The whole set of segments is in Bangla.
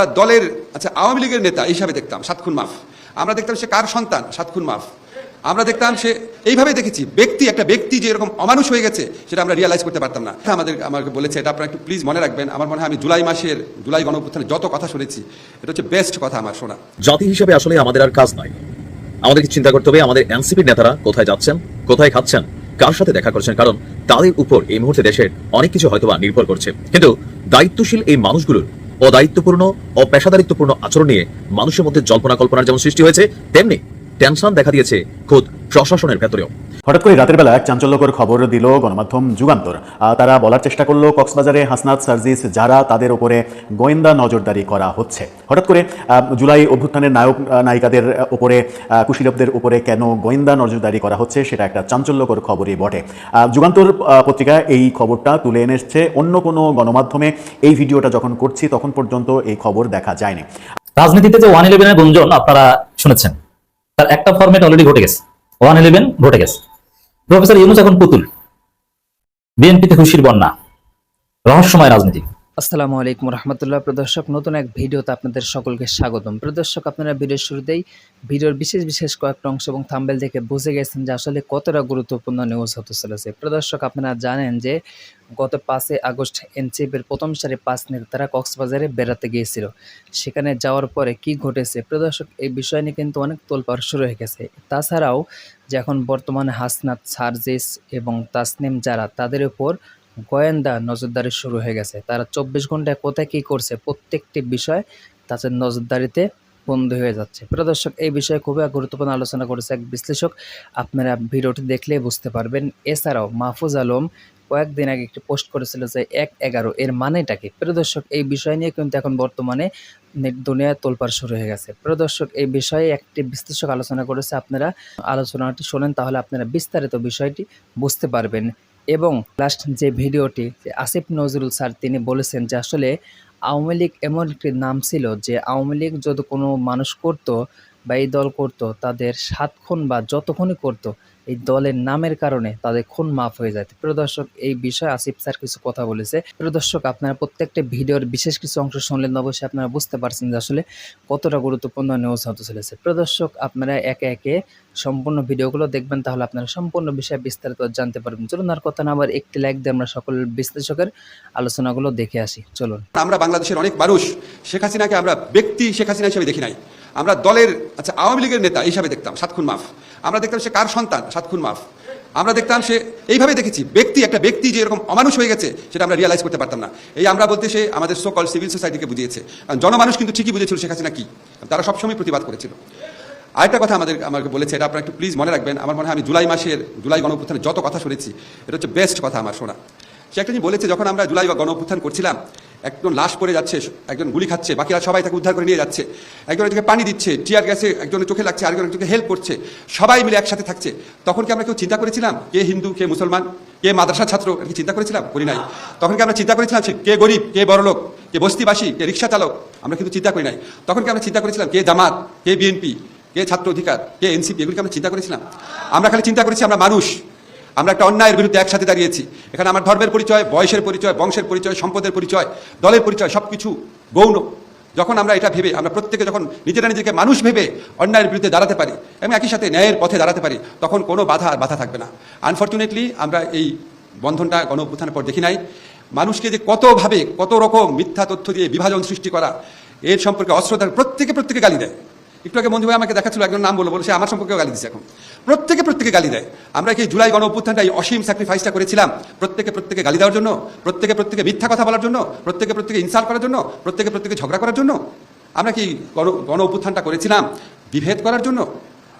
আমরা দলের আচ্ছা আওয়ামী লীগের নেতা হিসাবে দেখতাম, সাতক্ষণ মাফ। আমরা দেখতাম সে কার সন্তান? সাতক্ষণ মাফ। আমরা দেখতাম সে এইভাবে দেখেছি, ব্যক্তি, একটা ব্যক্তি যে এরকম অমানুষ হয়ে গেছে, সেটা আমরা রিয়ালাইজ করতে পারতাম না। আমাদের, আমাকে বলেছে, এটা আপনারা একটু প্লিজ মনে রাখবেন, আমার মনে হয় আমি জুলাই মাসের, জুলাই গণঅভ্যুত্থানে যত কথা শুনেছি, এটা হচ্ছে বেস্ট কথা আমার শোনা। জাতি হিসেবে আসলে আমাদের আর কাজ নাই। আমাদেরকে চিন্তা করতে হবে? আমাদের এনসিপির নেতারা কোথায় যাচ্ছেন, কোথায় খাচ্ছেন, কার সাথে দেখা করছেন? কারণ তাদের উপর এই মুহূর্তে দেশের অনেক কিছু হয়তোবা নির্ভর করছে। কিন্তু দায়িত্বশীল এই মানুষগুলোর অদায়িত্বপূর্ণ ও পেশাদারিত্বপূর্ণ আচরণ নিয়ে মানুষের মধ্যে জল্পনা কল্পনার যেমন সৃষ্টি হয়েছে, তেমনি টেনশন দেখা দিয়েছে খোদ প্রশাসনের ভেতরেও। হঠাৎ করে রাতের বেলা এক চাঞ্চল্যকর খবর দিল গণমাধ্যম যুগান্তর। আহ, তারা বলার চেষ্টা করল কক্সবাজারে হাসনাত সার্জিস যারা তাদের উপরে গোয়েন্দা নজরদারি করা হচ্ছে। হঠাৎ করে আহ, জুলাই অভ্যুত্থানের নায়ক নায়িকাদের উপরে আহ, কুশীলবদের উপরে কেন গোয়েন্দা নজরদারি করা হচ্ছে সেটা একটা চাঞ্চল্যকর খবরই বটে। আহ, যুগান্তর আহ, পত্রিকা এই খবরটা তুলে এনেছে। অন্য কোনো গণমাধ্যমে এই ভিডিওটা যখন করছি তখন পর্যন্ত এই খবর দেখা যায়নি। রাজনীতিতে যে ওয়ান ইলেভেনের গুঞ্জন আপনারা শুনেছেন তার একটা ফরম্যাট অলরেডি ঘটে গেছে। ওয়ান ইলেভেন ভোটে গেছে। প্রফেসর ইউনুস এখন পুতুল। বিএনপিতে খুশির বন্যা। রহস্যময় রাজনীতি। আসসালামু আলাইকুম রহমতুল্লাহ। প্রদর্শক নতুন এক ভিডিওতে আপনাদের সকলকে স্বাগতম। প্রদর্শক আপনারা ভিডিওর শুরুতেই ভিডিওর বিশেষ বিশেষ কয়েকটা অংশ এবং থাম্বেল দেখে বুঝে গেছেন যে আসলে কতটা গুরুত্বপূর্ণ নিউজ হতে চলেছে। প্রদর্শক আপনারা জানেন যে গত পাঁচই আগস্ট এনসিপির প্রথম সারি পাঁচ নেতারা কক্সবাজারে বেড়াতে গিয়েছিল। সেখানে যাওয়ার পরে কি ঘটেছে? প্রদর্শক এই বিষয় নিয়ে কিন্তু অনেক তোলপাড় শুরু হয়ে গেছে। তাছাড়াও যে এখন বর্তমানে হাসনাত, সার্জিস এবং তাসনিম যারা, তাদের উপর গোয়েন্দা নজরদারি শুরু হয়ে গেছে। তারা চব্বিশ ঘন্টায় কোথায় কী করছে, প্রত্যেকটি বিষয় তাদের নজরদারিতে বন্ধ হয়ে যাচ্ছে। প্রদর্শক এই বিষয়ে খুবই গুরুত্বপূর্ণ আলোচনা করেছে এক বিশ্লেষক। আপনারা ভিডিওটি দেখলেই বুঝতে পারবেন। এছাড়াও মাহফুজ আলম কয়েকদিন আগে একটি পোস্ট করেছিল যে এক এগারো এর মানেটা কি? প্রদর্শক এই বিষয় নিয়ে কিন্তু এখন বর্তমানে দুনিয়ায় তোলপাড় শুরু হয়ে গেছে। প্রদর্শক এই বিষয়ে একটি বিশ্লেষক আলোচনা করেছে। আপনারা আলোচনাটি শোনেন, তাহলে আপনারা বিস্তারিত বিষয়টি বুঝতে পারবেন। এবং লাস্ট যে ভিডিওটি আসিফ নজরুল স্যার তিনি বলেছেন যে আসলে আওয়ামী লীগ এমন একটি নাম ছিল যে আওয়ামী লীগ যদি কোনো মানুষ করত বা এই দল করত, তাদের সাতক্ষণ বা যতক্ষণই করতো এই দলের নামের কারণে তাদের খুন মাফ হয়ে যায়। প্রিয় দর্শক, এই বিষয়ে আসিফ স্যার কিছু কথা বলেছে। প্রিয় দর্শক, আপনারা প্রত্যেকটা ভিডিওর বিশেষ কিছু অংশ শুনলেন, অবশ্যই আপনারা বুঝতে পারছেন যে আসলে কতটা গুরুত্বপূর্ণ নিউজ হতে চলেছে। প্রিয় দর্শক, আপনারা একে একে সম্পূর্ণ ভিডিওগুলো দেখবেন, তাহলে আপনারা সম্পূর্ণ বিষয়ে বিস্তারিত জানতে পারবেন। চলুন আর কথা না আবার একটি লাইক দিয়ে আমরা সকল বিশ্লেষকের আলোচনাগুলো দেখে আসি। চলুন। আমরা বাংলাদেশের অনেক মানুষ, শেখ হাসিনাকে আমরা ব্যক্তি শেখ হাসিনা হিসেবে দেখি নাই। আমরা দলের আচ্ছা আওয়ামী লীগের নেতা হিসাবে দেখতাম সাতক্ষণ মাফ। আমরা দেখতাম সে কার সন্তান? সাতক্ষণ মাফ। আমরা দেখতাম সে, এইভাবে দেখেছি, ব্যক্তি, একটা ব্যক্তি যে এরকম অমানুষ হয়ে গেছে, সেটা আমরা রিয়ালাইজ করতে পারতাম না। এই আমরা বলতে সে আমাদের সকল সিভিল সোসাইটিকে বুঝিয়েছে। জনমানুষ কিন্তু ঠিকই বুঝেছিল শেখ হাসিনা কি। তারা সবসময় প্রতিবাদ করেছিল। আরেকটা কথা আমাদের, আমাকে বলেছে, এটা আপনারা একটু প্লিজ মনে রাখবেন। আমার মনে হয় আমি জুলাই মাসের, জুলাই গণঅভ্যুত্থানে যত কথা শুনেছি, এটা হচ্ছে বেস্ট কথা আমার শোনা। সে একটা বলেছে, যখন আমরা জুলাই গণঅভ্যুত্থান করছিলাম একজন লাশ পড়ে যাচ্ছে, একজন গুলি খাচ্ছে, বাকিরা সবাই তাকে উদ্ধার করে নিয়ে যাচ্ছে। একজন এদিকে পানি দিচ্ছে, টিয়ার গ্যাসে একজনের চোখে লাগছে, আরেকজন একজনকে হেল্প করছে। সবাই মিলে একসাথে থাকছে। তখন কি আমরা কেউ চিন্তা করেছিলাম, কে হিন্দু, কে মুসলমান, কে মাদ্রাসা ছাত্র এটা চিন্তা করেছিলাম? করি নাই। তখন কি আমরা চিন্তা করেছিলাম কে গরিব, কে বড়লোক কে বস্তিবাসী, কে রিক্সা চালক? আমরা কিন্তু চিন্তা করি নাই। তখন কি আমরা চিন্তা করেছিলাম, কে জামাত, কে বিএনপি, কে ছাত্র অধিকার, কে এনসিপি এগুলিকে আমরা চিন্তা করেছিলাম? আমরা খালি চিন্তা করেছি আমরা মানুষ। আমরা একটা অন্যায়ের বিরুদ্ধে একসাথে দাঁড়িয়েছি। এখানে আমার ধর্মের পরিচয়, বয়সের পরিচয়, বংশের পরিচয়, সম্পদের পরিচয়, দলের পরিচয় সব কিছু গৌণ। যখন আমরা এটা ভেবে, আমরা প্রত্যেকে যখন নিজেরা নিজেকে মানুষ ভেবে অন্যায়ের বিরুদ্ধে দাঁড়াতে পারি এবং একই সাথে ন্যায়ের পথে দাঁড়াতে পারি, তখন কোনো বাধা আর বাধা থাকবে না। আনফর্চুনেটলি আমরা এই বন্ধনটা গণ অভ্যুত্থানের পর দেখি নাই। মানুষকে যে কতভাবে, কত রকম মিথ্যা তথ্য দিয়ে বিভাজন সৃষ্টি করা, এর সম্পর্কে অশ্রদ্ধার প্রত্যেকে প্রত্যেকে গালি দেয়। একটু আগে মঞ্জু ভাই আমাকে দেখাচ্ছিল একজন নাম বলে বলে সে আমার সম্পর্কেও গালি দিচ্ছে এখন। প্রত্যেকে প্রত্যেকে গালি দেয়। আমরা কি জুলাই গণ অভ্যুত্থানটা এই অসীম স্যাক্রিফাইসটা করেছিলাম? প্রত্যেকে প্রত্যেকে গালি দেওয়ার জন্য? প্রত্যেকে প্রত্যেকে মিথ্যা কথা বলার জন্য? প্রত্যেকে প্রত্যেকে ইনসাল্ট করার জন্য? প্রত্যেকে প্রত্যেকে ঝগড়া করার জন্য? আমরা কি গণ গণ অভ্যুত্থানটা করেছিলাম? বিভেদ করার জন্য?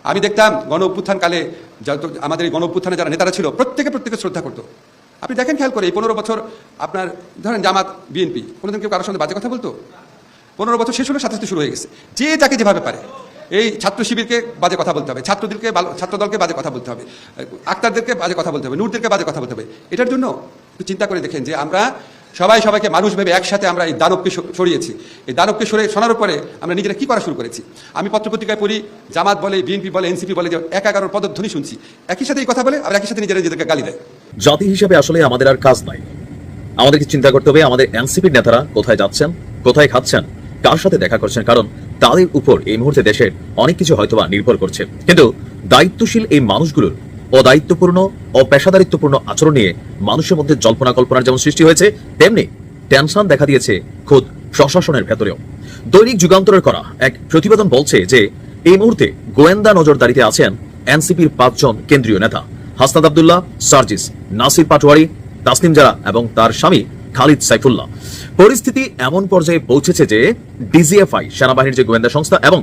আমি দেখতাম গণ অভ্যুত্থানকালে যত, আমাদের এই গণ অভ্যুত্থানে যারা নেতারা ছিল, প্রত্যেকে প্রত্যেকে শ্রদ্ধা করতো। আপনি দেখেন খেয়াল করে, এই পনেরো বছর আপনার, ধরেন জামাত, বিএনপি, কোনোদিন কেউ কারোর সঙ্গে বাজে কথা বলতো? পনেরো বছর শেষ হলে সাথে শুরু হয়ে গেছে। যে যাকে যেভাবে পারে। এই ছাত্র শিবিরকে বাজে কথা বলতে হবে। ছাত্রদেরকে ভালো- ছাত্রদলকে বাজে কথা বলতে হবে। আক্তারদেরকে বাজে কথা বলতে হবে। নূরদেরকে বাজে কথা বলতে হবে। এটার জন্য একটু চিন্তা করে দেখেন যে আমরা সবাই সবাইকে মানুষ ভেবে একসাথে আমরা এই দানবকে সরিয়েছি। এই দানবকে সরে শোনার পরে আমরা নিজেরা কি করা শুরু করেছি? আমি পত্রপত্রিকায় পড়ি, জামাত বলে, বিএনপি বলে, এনসিপি বলে যে এক এগারোর পদধ্বনি শুনছি। একই সাথে এই কথা বলে আর একই সাথে নিজেরা নিজেদেরকে গালি দেয়। জাতি হিসেবে আসলে আমাদের আর কাজ নাই। আমাদেরকে চিন্তা করতে হবে? আমাদের এনসিপির নেতারা কোথায় যাচ্ছেন? কোথায় খাচ্ছেন? কার সাথে দেখা করছেন? কারণ তাদের উপর এই মুহূর্তে দেশের অনেক কিছু হয়তোবা নির্ভর করছে। কিন্তু দায়িত্বশীল এই মানুষগুলোর অদায়িত্বপূর্ণ, অপেশাদারিত্বপূর্ণ আচরণ নিয়ে মানুষের মধ্যে জল্পনা কল্পনার যেমন সৃষ্টি হয়েছে, তেমনি টেনশন দেখা দিয়েছে খোদ প্রশাসনের ভেতরেও। দৈনিক যুগান্তরের করা এক প্রতিবেদন বলছে যে, এই মুহূর্তে গোয়েন্দা নজরদারিতে আছেন এনসিপির পাঁচজন কেন্দ্রীয় নেতা। হাসনাদ আবদুল্লাহ, সার্জিস, নাসির পাটোয়ারি, তাসনিম জারা এবং তার স্বামী খালিদ সাইফুল্লাহ। পরিস্থিতি এমন পর্যায়ে পৌঁছেছে যে ডিজিএফআই, সেনাবাহিনীর যে গোয়েন্দা সংস্থা এবং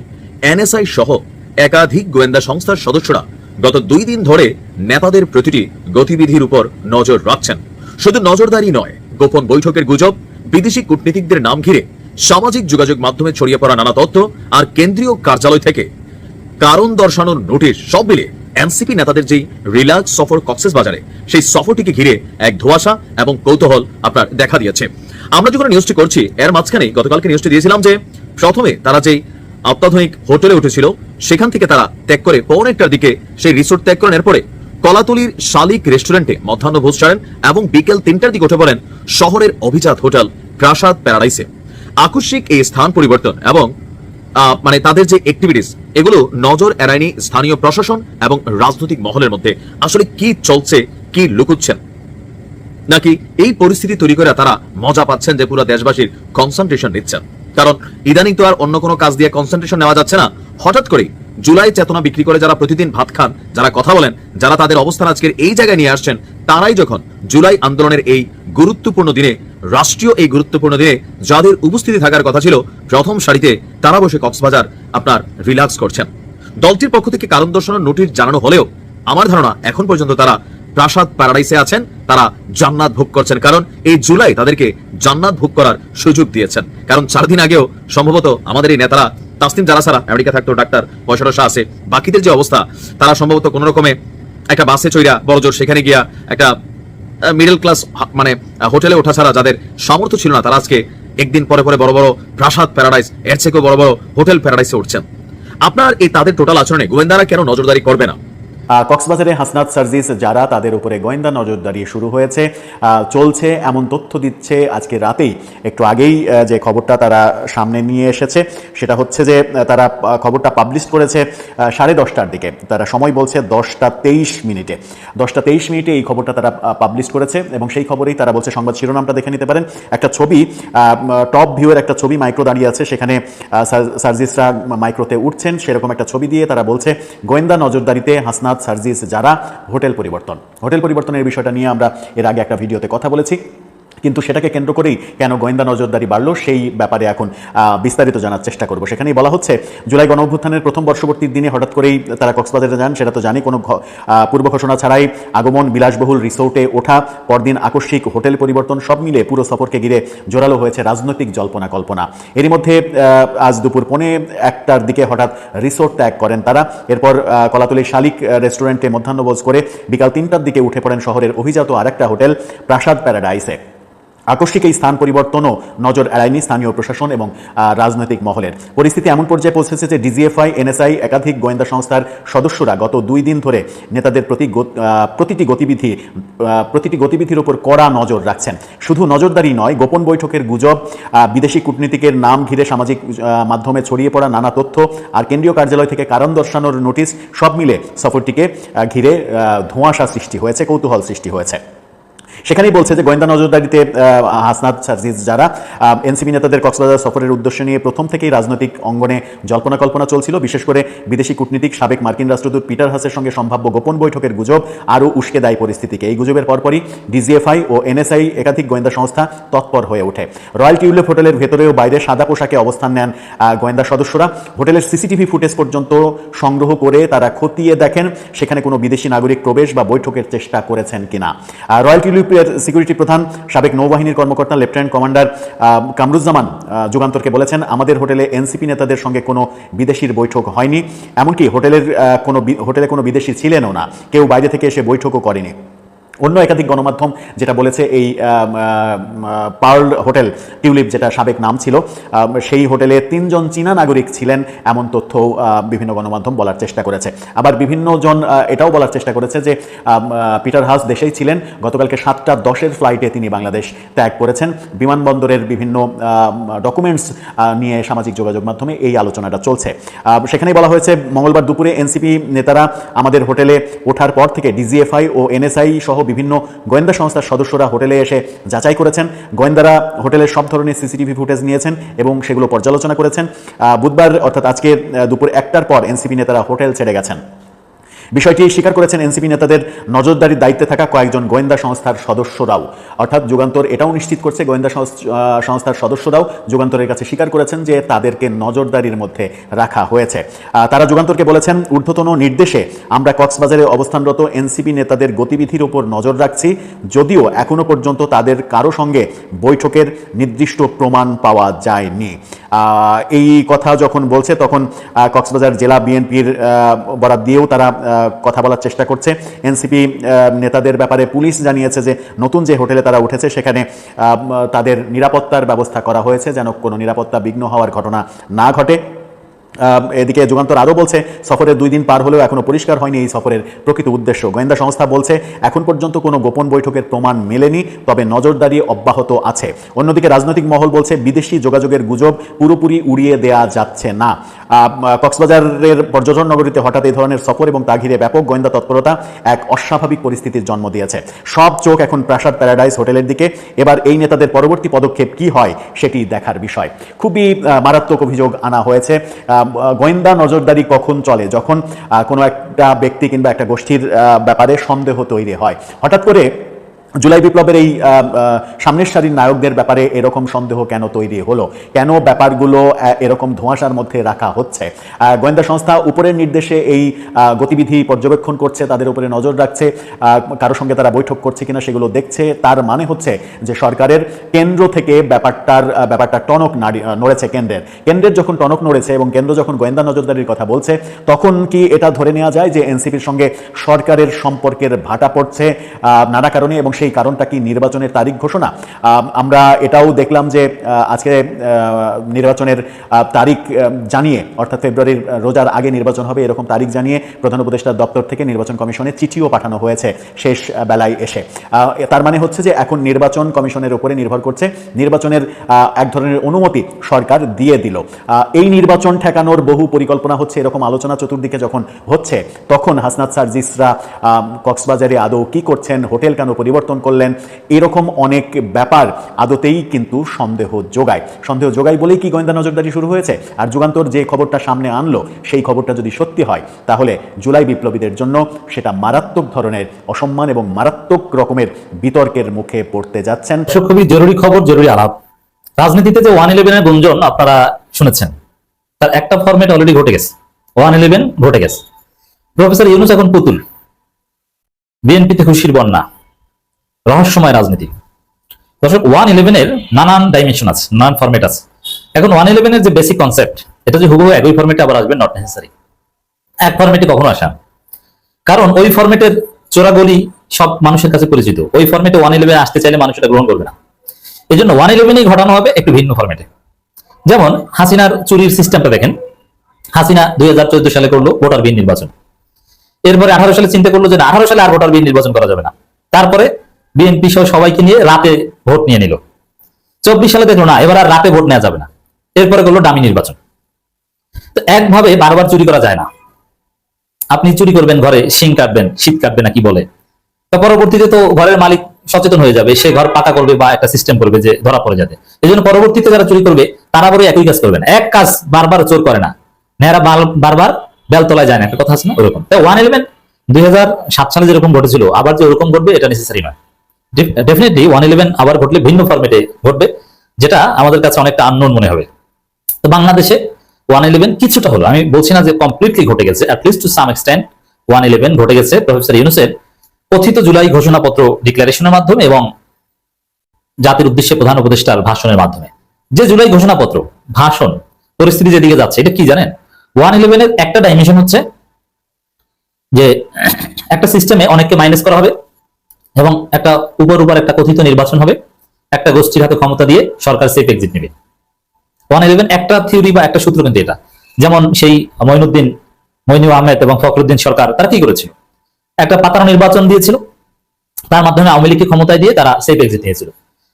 এনএসআই সহ একাধিক গোয়েন্দা সংস্থার সদস্যরা গত দুই দিন ধরে নেতাদের প্রতিটি গতিবিধির উপর নজর রাখছেন। শুধু নজরদারি নয়, গোপন বৈঠকের গুজব, বিদেশি কূটনীতিকদের নাম ঘিরে সামাজিক যোগাযোগ মাধ্যমে ছড়িয়ে পড়া নানা তথ্য আর কেন্দ্রীয় কার্যালয় থেকে কারণ দর্শানোর নোটিশ সব মিলে এনসিপি নেতাদের যেই রিলাক্স সফর কক্সেস বাজারে, সেই সফরটিকে ঘিরে এক ধোয়াশা এবং কৌতূহল আপনার দেখা দিয়েছে। আমরা যখন নিউজটি করছি, এর মাঝখানে গতকালকে নিউজটি দিয়েছিলাম যে, প্রথমে তারা যেই অত্যাধুনিক হোটেলে উঠেছিল, সেখান থেকে তারা ত্যাগ করে পৌনে একটার দিকে সেই রিসোর্ট ত্যাগ করেন এরপরে কলাতলির শালিক রেস্টুরেন্টে মধ্যাহ্ন ভোজ ছাড়েন এবং বিকেল তিনটার দিকে উঠে পড়েন শহরের অভিজাত হোটেল প্রাসাদ প্যারাডাইসে। আকস্মিক এই স্থান পরিবর্তন এবং মানে তাদের যে অ্যাক্টিভিটিস এগুলো নজর এড়ায়নি স্থানীয় প্রশাসন এবং রাজনৈতিক মহলের মধ্যে। আসলে কি চলছে, কি লুকুচ্ছেন? নাকি এই পরিস্থিতি তৈরি করে তারা মজা পাচ্ছেন যে পুরো দেশবাসীর কনসেন্ট্রেশন নিচ্ছেন? কারণ ইদানিং তো আর অন্য কোনো কাজ দিয়ে কনসেন্ট্রেশন নেওয়া যাচ্ছে না। হঠাৎ করে জুলাই চেতনা বিক্রি করে যারা প্রতিদিন ভাত খান, যারা কথা বলেন, যারা তাদের অবস্থান আজকের এই জায়গায় নিয়ে আসছেন, তারাই যখন জুলাই আন্দোলনের এই গুরুত্বপূর্ণ দিনে রাষ্ট্রীয় এই গুরুত্বপূর্ণ দিনে যাদের উপস্থিতি থাকার কথা ছিল, প্রথম সারিতে তারা বসে কক্সবাজার আপনার রিল্যাক্স করছেন। দলটির পক্ষ থেকে কারণ দর্শানোর নোটিশ জানানো হলেও আমার ধারণা এখন পর্যন্ত তারা প্রাসাদ প্যারাডাইসে আছেন, তারা জান্নাত ভোগ করছেন, কারণ এই জুলাই তাদেরকে জান্নাত ভোগ করার সুযোগ দিয়েছেন। কারণ চার দিন আগেও সম্ভবত আমাদের এই নেতারা তাসনিম যারা সারা আমেরিকা থাকতো, ডাক্তার পয়সা টসা আছে, বাকিদের যে অবস্থা, তারা সম্ভবত কোন রকমে একটা বাসে চইরা বড়জোর সেখানে গিয়া একটা মিডল ক্লাস মানে হোটেলে ওঠা ছাড়া যাদের সামর্থ্য ছিল না, তারা আজকে একদিন পরে পরে বড় বড় প্রাসাদ প্যারাডাইস এর থেকেও বড় বড় হোটেল প্যারাডাইসে উঠছেন। আপনার এই তাদের টোটাল আচরণে গোয়েন্দারা কেন নজরদারি করবে না? কক্সবাজারে হাসনাত সার্জিস যারা তাদের উপরে গোয়েন্দা নজরদারি শুরু হয়েছে চলছে, এমন তথ্য দিচ্ছে আজকে রাতেই। একটু আগেই যে খবরটা তারা সামনে নিয়ে এসেছে, সেটা হচ্ছে যে তারা খবরটা পাবলিশ করেছে সাড়ে দশটার দিকে। তারা সময় বলছে দশটা তেইশ মিনিটে। দশটা তেইশ মিনিটে এই খবরটা তারা পাবলিশ করেছে এবং সেই খবরেই তারা বলছে, সংবাদ শিরোনামটা দেখে নিতে পারেন। একটা ছবি টপ ভিউয়ের একটা ছবি মাইক্রো দাঁড়িয়ে আছে, সেখানে সার্জিসরা মাইক্রোতে উঠছেন, সেরকম একটা ছবি দিয়ে তারা বলছে, গোয়েন্দা নজরদারিতে হাসনাত সার্জিস যারা হোটেল পরিবর্তন। হোটেল পরিবর্তনের বিষয়টা নিয়ে আমরা এর আগে একটা ভিডিওতে কথা বলেছি। কিন্তু সেটাকে কেন্দ্র করেই কেন গোয়েন্দা নজরদারি বাড়লো সেই ব্যাপারে এখন বিস্তারিত জানার চেষ্টা করব। সেখানেই বলা হচ্ছে জুলাই গণ অভ্যুত্থানের প্রথম বর্ষবর্তীর দিনে হঠাৎ করেই তারা কক্সবাজারে যান। সেটা তো জানি কোনো পূর্ব ঘোষণা ছাড়াই আগমন বিলাসবহুল রিসোর্টে ওঠা পরদিন আকস্মিক হোটেল পরিবর্তন সব মিলে পুরো সফরকে ঘিরে জোরালো হয়েছে রাজনৈতিক জল্পনা কল্পনা। এরই মধ্যে আজ দুপুর পৌনে একটার দিকে হঠাৎ রিসোর্ট ত্যাগ করেন তারা। এরপর আহ, কলাতলির শালিক রেস্টুরেন্টে মধ্যাহ্নভোজ করে বিকাল তিনটার দিকে উঠে পড়েন শহরের অভিজাত আরেকটা হোটেল প্রাসাদ প্যারাডাইসে। আকস্মিক এই স্থান পরিবর্তনও নজর এড়ায়নি স্থানীয় প্রশাসন এবং রাজনৈতিক মহলের। পরিস্থিতি এমন পর্যায়ে পৌঁছেছে যে ডিজিএফআই, এনএসআই, একাধিক গোয়েন্দা সংস্থার সদস্যরা গত দুই দিন ধরে নেতাদের প্রতি প্রতিটি গতিবিধি প্রতিটি গতিবিধির উপর কড়া নজর রাখছেন। শুধু নজরদারি নয়, গোপন বৈঠকের গুজব বিদেশি কূটনীতিকের নাম ঘিরে সামাজিক মাধ্যমে ছড়িয়ে পড়া নানা তথ্য আর কেন্দ্রীয় কার্যালয় থেকে কারণ দর্শানোর নোটিশ সব মিলে সফরটিকে ঘিরে ধোঁয়াশা সৃষ্টি হয়েছে, কৌতূহল সৃষ্টি হয়েছে। সেখানেই বলছে যে গোয়েন্দা নজরদারিতে হাসনাত সার্জিস যারা এনসিপি নেতাদের কক্সবাজার সফরের উদ্দেশ্য নিয়ে প্রথম থেকেই রাজনৈতিক অঙ্গনে জল্পনা কল্পনা চলছিল। বিশেষ করে বিদেশি কূটনীতিক সাবেক মার্কিন রাষ্ট্রদূত পিটার হাসের সঙ্গে সম্ভাব্য গোপন বৈঠকের গুজব আরও উস্কে দেয় পরিস্থিতিকে। এই গুজবের পরপরই ডিজিএফআই ও এনএসআই একাধিক গোয়েন্দা সংস্থা তৎপর হয়ে ওঠে। রয়্যাল টিউলিপ হোটেলের ভেতরেও বাইরে সাদা পোশাকে অবস্থান নেন গোয়েন্দা সদস্যরা। হোটেলের সিসিটিভি ফুটেজ পর্যন্ত সংগ্রহ করে তারা খতিয়ে দেখেন সেখানে কোনো বিদেশি নাগরিক প্রবেশ বা বৈঠকের চেষ্টা করেছেন কিনা। রয়্যাল টিউলিপের সিকিউরিটি প্রধান, সাবেক নৌবাহিনীর কর্মকর্তা, লেফটেন্যান্ট কমান্ডার কামরুজ্জামান যুগান্তরকে বলেছেন, আমাদের হোটেলে এনসিপি নেতাদের সঙ্গে কোনো বিদেশির বৈঠক হয়নি। এমনকি হোটেলের কোনো হোটেলে কোনো বিদেশি ছিলেনও না। কেউ বাইরে থেকে এসে বৈঠকও করেনি। অন্য একাধিক গণমাধ্যম যেটা বলেছে এই পার্ল হোটেল, টিউলিপ যেটা সাবেক নাম ছিল সেই হোটেলে তিনজন চীনা নাগরিক ছিলেন এমন তথ্য বিভিন্ন গণমাধ্যম বলার চেষ্টা করেছে। আবার বিভিন্ন জন এটাও বলার চেষ্টা করেছে যে পিটার হাস দেশেই ছিলেন, গতকালকে সাতটা দশের ফ্লাইটে তিনি বাংলাদেশ ত্যাগ করেছেন। বিমানবন্দরের বিভিন্ন ডকুমেন্টস নিয়ে সামাজিক যোগাযোগ মাধ্যমে এই আলোচনাটা চলছে। সেখানেই বলা হয়েছে, মঙ্গলবার দুপুরে এনসিপি নেতারা আমাদের হোটেলে ওঠার পর থেকে ডিজিএফআই ও এনএসআই সহ বিভিন্ন গোয়েন্দা সংস্থার সদস্যরা হোটেলে এসে যাচাই করেছেন। গোয়েন্দারা হোটেলের সব ধরনের সিসিটিভি ফুটেজ নিয়েছেন এবং সেগুলো পর্যালোচনা করেছেন। বুধবার অর্থাৎ আজকে দুপুর একটার পর এনসিপি নেতারা হোটেল ছেড়ে গেছেন। বিষয়টি স্বীকার করেছেন এনসিপি নেতাদের নজরদারির দায়িত্বে থাকা কয়েকজন গোয়েন্দা সংস্থার সদস্যরাও। অর্থাৎ যুগান্তর এটাও নিশ্চিত করছে, গোয়েন্দা সংস- সংস্থার সদস্যরাও যুগান্তরের কাছে স্বীকার করেছেন যে তাদেরকে নজরদারির মধ্যে রাখা হয়েছে। তারা যুগান্তরকে বলেছেন, ঊর্ধ্বতন নির্দেশে আমরা কক্সবাজারে অবস্থানরত এনসিপি নেতাদের গতিবিধির উপর নজর রাখছি। যদিও এখনও পর্যন্ত তাদের কারও সঙ্গে বৈঠকের নির্দিষ্ট প্রমাণ পাওয়া যায়নি। এই কথা যখন বলছে, তখন কক্সবাজার জেলা বিএনপির বরাদ দিয়েও তারা কথা বলার চেষ্টা করছে। এনসিপি নেতাদের ব্যাপারে পুলিশ জানিয়েছে যে নতুন যে হোটেলে তারা উঠেছে, সেখানে তাদের নিরাপত্তার ব্যবস্থা করা হয়েছে যেন কোনো নিরাপত্তা বিঘ্ন হওয়ার ঘটনা না ঘটে। এদিকে যুগান্তর আরও বলছে সফরের দুই দিন পার হলেও এখনও পরিষ্কার হয়নি এই সফরের প্রকৃত উদ্দেশ্য। গোয়েন্দা সংস্থা বলছে, এখন পর্যন্ত কোনো গোপন বৈঠকের প্রমাণ মেলেনি, তবে নজরদারি অব্যাহত আছে। অন্যদিকে রাজনৈতিক মহল বলছে, বিদেশি যোগাযোগের গুজব পুরোপুরি উড়িয়ে দেয়া যাচ্ছে না। কক্সবাজারের পর্যটন নগরীতে হঠাৎ এই ধরনের সফর এবং তা ঘিরে ব্যাপক গোয়েন্দা তৎপরতা এক অস্বাভাবিক পরিস্থিতির জন্ম দিয়েছে। সব চোখ এখন প্রাসাদ প্যারাডাইস হোটেলের দিকে। এবার এই নেতাদের পরবর্তী পদক্ষেপ কি হয় সেটি দেখার বিষয়। খুবই মারাত্মক অভিযোগ আনা হয়েছে। গোয়েন্দা নজরদারি কখন চলে? যখন কোনো একটা ব্যক্তি কিংবা একটা গোষ্ঠীর ব্যাপারে সন্দেহ তৈরি হয়। হঠাৎ করে জুলাই বিপ্লবের এই সামনের সারির নায়কদের ব্যাপারে এরকম সন্দেহ কেন তৈরি হলো? কেন ব্যাপারগুলো এরকম ধোঁয়াশার মধ্যে রাখা হচ্ছে? গোয়েন্দা সংস্থা উপরের নির্দেশে এই গতিবিধি পর্যবেক্ষণ করছে, তাদের উপরে নজর রাখছে কারও সঙ্গে তারা বৈঠক করছে কিনা সেগুলো দেখছে, তার মানে হচ্ছে যে সরকারের কেন্দ্র থেকে ব্যাপারটার ব্যাপারটা টনক নাড়ি নড়েছে কেন্দ্রের। কেন্দ্রের যখন টনক নড়েছে এবং কেন্দ্র যখন গোয়েন্দা নজরদারির কথা বলছে, তখন কি এটা ধরে নেওয়া যায় যে এনসিপির সঙ্গে সরকারের সম্পর্কের ভাটা পড়ছে নানা কারণে এবং সেই কারণটা কি নির্বাচনের তারিখ ঘোষণা? আমরা এটাও দেখলাম যে আজকে নির্বাচনের তারিখ জানিয়ে, অর্থাৎ ফেব্রুয়ারির রোজার আগে নির্বাচন হবে এরকম তারিখ জানিয়ে প্রধান উপদেষ্টার দপ্তর থেকে নির্বাচন কমিশনে চিঠিও পাঠানো হয়েছে শেষ বেলায় এসে। তার মানে হচ্ছে যে এখন নির্বাচন কমিশনের উপরে নির্ভর করছে, নির্বাচনের এক ধরনের অনুমতি সরকার দিয়ে দিল। এই নির্বাচন ঠেকানোর বহু পরিকল্পনা হচ্ছে এরকম আলোচনা চতুর্দিকে যখন হচ্ছে, তখন হাসনাত সার্জিসরা কক্সবাজারে আদৌ কি করছেন, হোটেল কেন পরিবর্তন করলেন। এরকম অনেক ব্যাপার আদতেই কিন্তু সন্দেহ যোগায়। সন্দেহ যোগায় বলেই কি গোয়েন্দা নজরদারি শুরু হয়েছে? আর যুগান্তর যে খবরটা সামনে আনলো সেই খবরটা যদি সত্যি হয় তাহলে জুলাই বিপ্লবীদের জন্য সেটা মারাত্মক ধরনের অসম্মান এবং মারাত্মক রকমের বিতর্কের মুখে পড়তে যাচ্ছেন। দর্শক, খুবই জরুরি খবর জরুরি আলাপ। রাজনীতিতে যে ওয়ান ইলেভেনের গুঞ্জন আপনারা শুনেছেন। তার একটা ফরম্যাট অলরেডি ঘটে গেছে। ওয়ান ইলেভেন ঘটে গেছে। প্রফেসর ইউনুস এখন পুতুল। বিএনপিতে খুশির বন্যা। রহস্যময় রাজনীতি। দর্শক ওয়ান ইলেভেনের নানান ডাইমেনশন আছে, নানান ফরম্যাট আছে। এখন ওয়ান ইলেভেনের যে বেসিক কনসেপ্ট এটা যে হুবহু একই ফরম্যাটে আবার আসবে নট নেসেসারি এক ফরম্যাটে কখনো আসা কারণ ওই ফরম্যাটের চোরাগলি সব মানুষের কাছে পরিচিত। ওই ফরম্যাটে ওয়ান ইলেভেন আসতে চাইলে মানুষ এটা গ্রহণ করবে না। এই জন্য ওয়ান ইলেভেনই ঘটানো হবে একটু ভিন্ন ফরম্যাটে যেমন হাসিনার চুরির সিস্টেমটা দেখেন। হাসিনা দুই হাজার চোদ্দ সালে করল ভোটার বিহীন নির্বাচন। এরপরে আঠারো সালে চিন্তা করল যে আঠারো সালে আর ভোটার বিহীন নির্বাচন করা যাবে না। তারপরে বিএনপি সহ সবাইকে নিয়ে রাতে ভোট নিয়ে নিল। চব্বিশ সালে দেখল না, এবার আর রাতে ভোট নেওয়া যাবে না। এরপরে করল ডামি নির্বাচন। তো একভাবে বারবার চুরি করা যায় না। আপনি চুরি করবেন ঘরে, শিং কাটবেন, শীত কাটবে না কি বলে। তা পরবর্তীতে তো ঘরের মালিক সচেতন হয়ে যাবে, সে ঘর পাকা করবে বা একটা সিস্টেম করবে যে ধরা পড়ে যাবে। এই জন্য পরবর্তীতে যারা চুরি করবে, তারা বড় একই কাজ করবে না। এক কাজ বারবার চোর করে না। নেহারা বারবার বেলতলায় যায় না। একটা কথা আছে না? ওরকম। তাই ওয়ান ইলেভেন দুই হাজার সাত সালে যেরকম ঘটেছিল, আবার যে ওরকম ঘটবে, এটা নেসেসারি নয়। ডেফিনেটলি ওয়ান ইলেভেন আবার ঘটলে ভিন্ন ফরম্যাটে ঘটবে, যেটা আমাদের কাছে অনেকটা আননোন মনে হবে। তো বাংলাদেশে ওয়ান ইলেভেন কিছুটা হলো। আমি বলছি না যে কমপ্লিটলি ঘটে গেছে ওয়ান ইলেভেন ঘটে গেছে। প্রফেসর ইউনুসের কথিত জুলাই ঘোষণাপত্র ডিক্লারেশনের মাধ্যমে এবং জাতির উদ্দেশ্যে প্রধান উপদেষ্টার ভাষণের মাধ্যমে। যে জুলাই ঘোষণাপত্র, ভাষণ, পরিস্থিতি যেদিকে যাচ্ছে, এটা কি জানেন? ওয়ান ইলেভেনের একটা ডাইমেনশন হচ্ছে যে একটা সিস্টেমে অনেককে মাইনাস করা হবে। এবং একটা উপর উপর একটা কথিত নির্বাচন হবে। একটা গোষ্ঠীর হাতে ক্ষমতা দিয়ে সরকার সেফ এক্সিট নেবে। ওয়ান ইলেভেন একটা থিওরি বা একটা সূত্র কিন্তু এটা। যেমন সেই মঈনুদ্দিন মইনুল আহমেদ এবং ফখরুদ্দিন সরকার, তারা কি করেছিল? একটা পাতানো নির্বাচন দিয়েছিল। তার মাধ্যমে আওয়ামী লীগকে ক্ষমতায় দিয়ে তারা সেফ এক্সিট নিয়েছিল।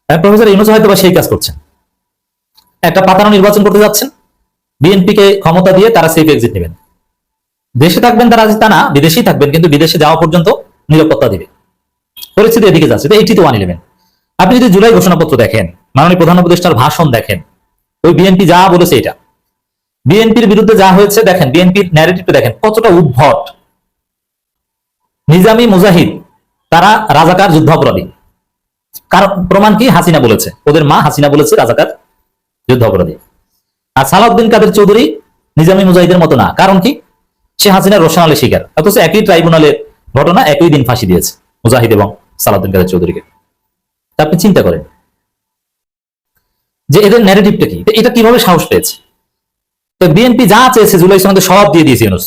প্রফেসর ইউনুস হয়তো বা সেই কাজ করছেন। একটা পাতানো নির্বাচন করতে যাচ্ছেন। বিএনপি কে ক্ষমতা দিয়ে তারা সেফ এক্সিট নেবেন। দেশে থাকবেন তারা তা না, বিদেশেই থাকবেন, কিন্তু বিদেশে যাওয়া পর্যন্ত নিরাপত্তা দিবে। পরিস্থিতি এদিকে যাচ্ছে। তো এইটি তো ওয়ান ইলেভেন আপনি যদি জুলাই ঘোষণাপত্র দেখেন, মাননীয় প্রধান উপদেষ্টার ভাষণ দেখেন, ওই বিএনপি যা বলেছে এটা। বিএনপির বিরুদ্ধে যা হয়েছে, দেখেন বিএনপির ন্যারেটিভটা দেখেন, কতটা উদ্ভট। নিজামী মুজাহিদ, তারা রাজাকার যুদ্ধাপরাধী। কারণ প্রমাণ কি? হাসিনা বলেছে। ওদের মা হাসিনা বলেছে, রাজাকার যুদ্ধাপরাধী। আর সালাউদ্দিন কাদের চৌধুরী, নিজামী মুজাহিদের মতো না। কারণ কি? সে হাসিনার রোশনালে শিকার। অথচ একই ট্রাইব্যুনালের ঘটনা একই দিন ফাঁসি দিয়েছে মুজাহিদ এবং সালাউদ্দিন কাদের চৌধুরীকে। আপনি চিন্তা করেন যে এদের ন্যারেটিভটা কি? এটা কীভাবে সাহস পেয়েছে? তো বিএনপি যা চেয়েছে জুলাই সনদে সব দিয়ে দিয়েছে ইউনুস।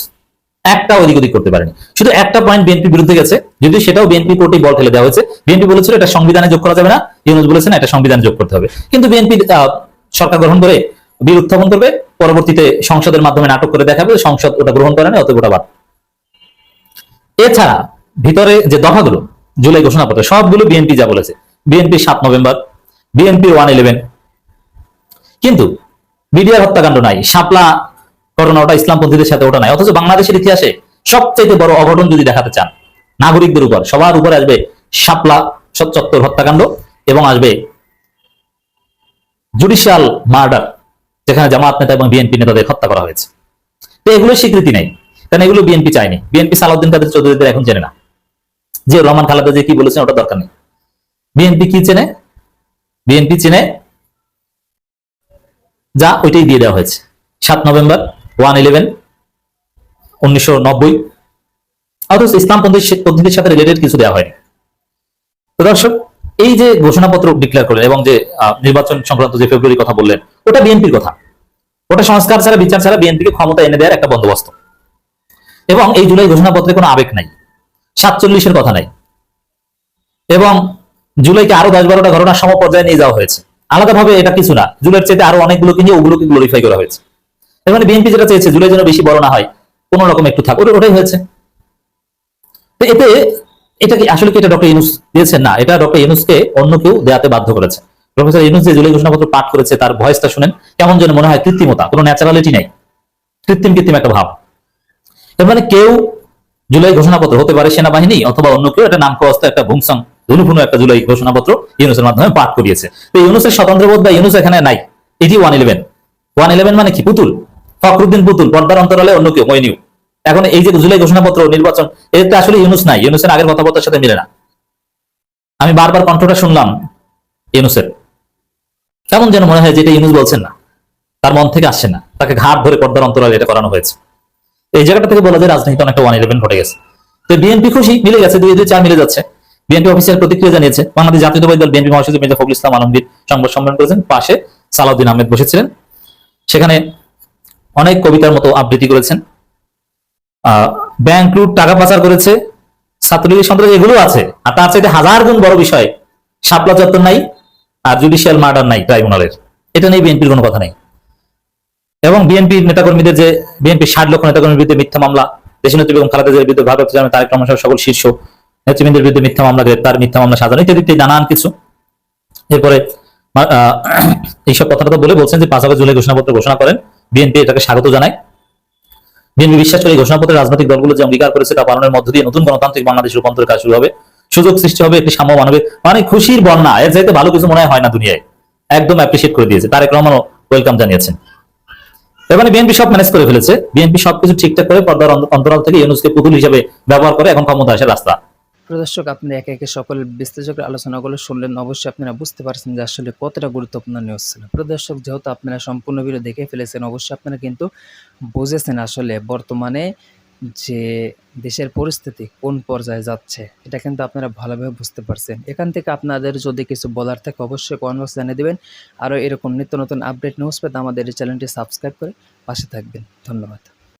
একটা ওদিক ওদিক করতে পারেনি। শুধু একটা পয়েন্ট বিএনপি বিরুদ্ধে গেছে। যদি সেটাও বিএনপি কোর্টে বল ঠেলে দেওয়া হয়েছে। বিএনপি বলেছিল এটা সংবিধানে যোগ করা যাবে না। ইউনুস বলেছেন এটা সংবিধানে যোগ করতে হবে। কিন্তু বিএনপি সরকার গ্রহণ করে বিল উত্থাপন করবে। পরবর্তীতে সংসদের মাধ্যমে নাটক করে দেখাবে। সংসদ ওটা গ্রহণ করে না, অতএব ওটা বাদ। এছাড়া ভিতরে যে দফাগুলো জুলাই ঘোষণাপত্র, সবগুলো বিএনপি যা বলেছে। বিএনপি সাত নভেম্বর, বিএনপি ওয়ান ইলেভেন। কিন্তু বিডিআর হত্যাকাণ্ড নাই, শাপলা ঘটনা ওটা ইসলামপন্থীদের সাথে ওটা নাই, অথচ বাংলাদেশের ইতিহাসে সবচাইতে বড় অঘটন যদি দেখাতে চান, নাগরিকদের উপর, সবার উপরে আসবে শাপলা সচ্চত্বর হত্যাকাণ্ড এবং আসবে জুডিশিয়াল মার্ডার, যেখানে জামাত নেতা এবং বিএনপি নেতাদের হত্যা করা হয়েছে। তো এগুলোর স্বীকৃতি নেই, কারণ এগুলো বিএনপি চায়নি। বিএনপি সালাউদ্দিন কাদের চৌধুরীদের এখন চেনে না। যে রহমান খালেদা যে কি বলেছেন ওটা দরকার নেই। বিএনপি কি চেনে? বিএনপি চেনে যা ওইটাই দিয়ে দেওয়া হয়েছে। সাত নভেম্বর ওয়ান ইলেভেন উনিশশো নব্বই। অথচ ইসলাম পদ্ধতির সাথে রিলেটেড কিছু দেওয়া হয়নি। দর্শক, এই যে ঘোষণাপত্র ডিক্লেয়ার করলেন এবং যে নির্বাচন সংক্রান্ত যে ফেব্রুয়ারি কথা বললেন, ওটা বিএনপির কথা। ওটা সংস্কার ছাড়া, বিচার ছাড়া বিএনপিকে ক্ষমতা এনে দেওয়ার একটা বন্দোবস্ত। এবং এই জুলাই ঘোষণাপত্রে কোনো আবেগ নাই। সাতচল্লিশের কথা নাই। এবং জুলাইকে আরও দশ বারোটা ঘটনা সম পর্যায়ে নিয়ে যাওয়া হয়েছে। আলাদাভাবে এটা কিছু না। জুলাইয়ের চাইতে আরও অনেকগুলোকে নিয়ে ওগুলোকে গ্লোরিফাই করা হয়েছে। এর মানে বিএনপি যেটা চেয়েছে, জুলাই যেন বেশি বড় না হয়, কোন রকম একটু থাক, ওটা- ওটাই হয়েছে। তো এতে এটা কি আসলে কি এটা ডক্টর ইউনুস দিয়েছেন? না, এটা ডক্টর ইউনুসকে অন্য কেউ দেয়াতে বাধ্য করেছে। প্রফেসর ইউনুস যে জুলাই ঘোষণাপত্র পাঠ করেছে, তার ভয়েসটা শুনেন, কেমন যেন মনে হয় কৃত্রিমতা, কোনো ন্যাচারালিটি নাই। কৃত্রিম কৃত্রিম একটা ভাব। তার মানে কেউ জুলাই ঘোষণাপত্র হতে পারে সেনাবাহিনী অথবা অন্য কেউ একটা নামকস্ত একটা ভুংসং ধনুফুনু একটা জুলাই ঘোষণাপত্র ইউনুসের মাধ্যমে পাঠ করিয়েছে। তো ইউনুসের স্বতন্ত্রবোধ বা ইউনুস এখানে নাই। এটি ওয়ান ইলেভেন ওয়ান ইলেভেন মানে কি? পুতুল। ফখরুদ্দিন পুতুল, পর্দার অন্তরালে অন্য কেউ, মইনিউ। এখন এই যে জুলাই ঘোষণাপত্র, নির্বাচন এতে আসলে ইউনুস নাই। ইউনুসের আগের কথাবার্তার সাথে মিলে না। আমি বারবার কণ্ঠটা শুনলাম ইউনুসের। কেমন যেন মনে হয় যে এটা ইউনুস বলছেন না। তার মন থেকে আসছে না। তাকে ঘাট ধরে পর্দার অন্তরালে এটা করানো হয়েছে। এই জায়গাটা থেকে বলা যায় রাজনীতিতে অনেকটা ওয়ান ইলেভেন ঘটে গেছে। তো বিএনপি খুশি, মিলে গেছে, দুই চার মিলে যাচ্ছে। বিএনপি অফিসিয়াল প্রতিক্রিয়া জানিয়েছে, বাংলাদেশ জাতীয়তাবাদী দল বিএনপি মহাসচিব মির্জা ফখরুল ইসলাম আলমগীর সংবাদ সম্মেলন করেছেন, পাশে সালাউদ্দিন আহমেদ বসেছিলেন। সেখানে অনেক কবিতার মতো আবৃত্তি করেছেন। ব্যাংক লুট টাকা পাচার করেছে, ছাত্রলীগের সন্ত্রাস এগুলো আছে, আর তার চাইতে হাজার গুণ বড় বিষয়, শাপলা চত্বর নাই, আর জুডিশিয়াল মার্ডার নাই ট্রাইব্যুনালের এটা নিয়ে বিএনপির কোনো কথা নেই। এবং বিএনপির নেতাকর্মীদের যে বিএনপির ষাট লক্ষ নেতাকর্মীর বিরুদ্ধে মিথ্যা মামলা দেশের নেত্রী বেগম খালেদা জিয়ার বিরুদ্ধে ভারত জানায় তারেক রহমান সকল শীর্ষ নেতৃবৃন্দের বিরুদ্ধে মিথ্যা মামলা, গ্রেপ্তার, মিথ্যা মামলা, সাজানো ইত্যাদি নানান কিছু। এরপরে এইসব কথাটা তো বলে বলছেন যে পাঁচ জুলাই ঘোষণাপত্র ঘোষণা করেন। বিএনপি এটাকে স্বাগত জানায়। বিএনপি বিশ্বাস করে ঘোষণাপত্রে রাজনৈতিক দলগুলো যে অঙ্গীকার করেছে তা পালনের মধ্য দিয়ে নতুন গণতান্ত্রিক বাংলাদেশ রূপান্তরের কাজ শুরু হবে। সুযোগ সৃষ্টি হবে, একটি সাম্য মানবে। মানে খুশির বন্যা, এর চাইতে ভালো কিছু মনে হয় না দুনিয়ায়। একদম অ্যাপ্রিসিয়েট করে দিয়েছে। তারেক রহমানও ওয়েলকাম জানিয়েছেন। এর মানে বিএনপি সব ম্যানেজ করে ফেলেছে। বিএনপি সবকিছু ঠিকঠাক করে পর্দার অন্তরাল থেকে ইউনুসকে পুতুল হিসেবে ব্যবহার করে এখন ক্ষমতা আসে রাস্তা। প্রদর্শক আপনি একে একে সকল বিশ্লেষকের আলোচনাগুলো শুনলেন। অবশ্যই আপনারা বুঝতে পারছেন যে আসলে কতটা গুরুত্বপূর্ণ নিউজ ছিল। প্রদর্শক যেহেতু আপনারা সম্পূর্ণ ভিডিও দেখে ফেলেছেন, অবশ্যই আপনারা কিন্তু বুঝেছেন আসলে বর্তমানে যে দেশের পরিস্থিতি কোন পর্যায়ে যাচ্ছে, এটা কিন্তু আপনারা ভালোভাবে বুঝতে পারছেন। এখান থেকে আপনাদের যদি কিছু বলার থাকে অবশ্যই কমেন্ট বক্সে জানিয়ে দেবেন। আরও এরকম নিত্য নতুন আপডেট নিউজ পেতে আমাদের এই চ্যানেলটি সাবস্ক্রাইব করে পাশে থাকবেন। ধন্যবাদ।